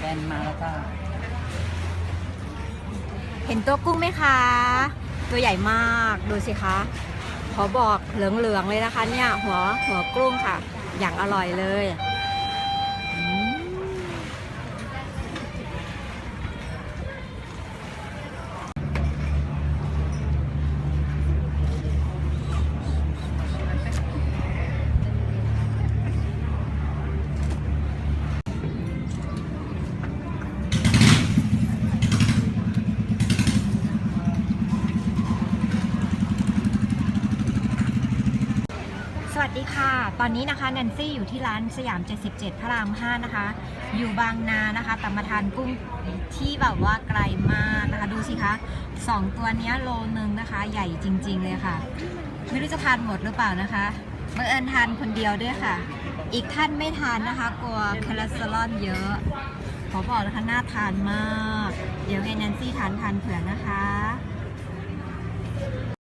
แบนมาแล้วก็เห็นตัวกุ้งไหมคะ ตัวใหญ่มากดูสิคะ ขอบอกเหลืองๆเลยนะคะเนี่ย หัวหัวกุ้งค่ะ อย่างอร่อยเลย วัสดีค่ะ ตอนนี้นะคะแนนซี่อยู่ที่ร้านสยาม 77 พระราม 5 นะคะ อยู่บางนานะคะแต่มาทานกุ้งที่แบบว่าไกลมากนะคะ ดูสิคะสองตัวนี้โลนึงนะคะ ใหญ่จริง ๆ เลยค่ะ ไม่รู้จะทานหมดหรือเปล่านะคะบังเอิญทานคนเดียวด้วยค่ะ อีกท่านไม่ทานนะคะ กลัวคอเลสเตอรอลเยอะ ขอบอกนะคะน่าทานมาก เดี๋ยวให้แนนซี่ทานทานเผื่อนะคะ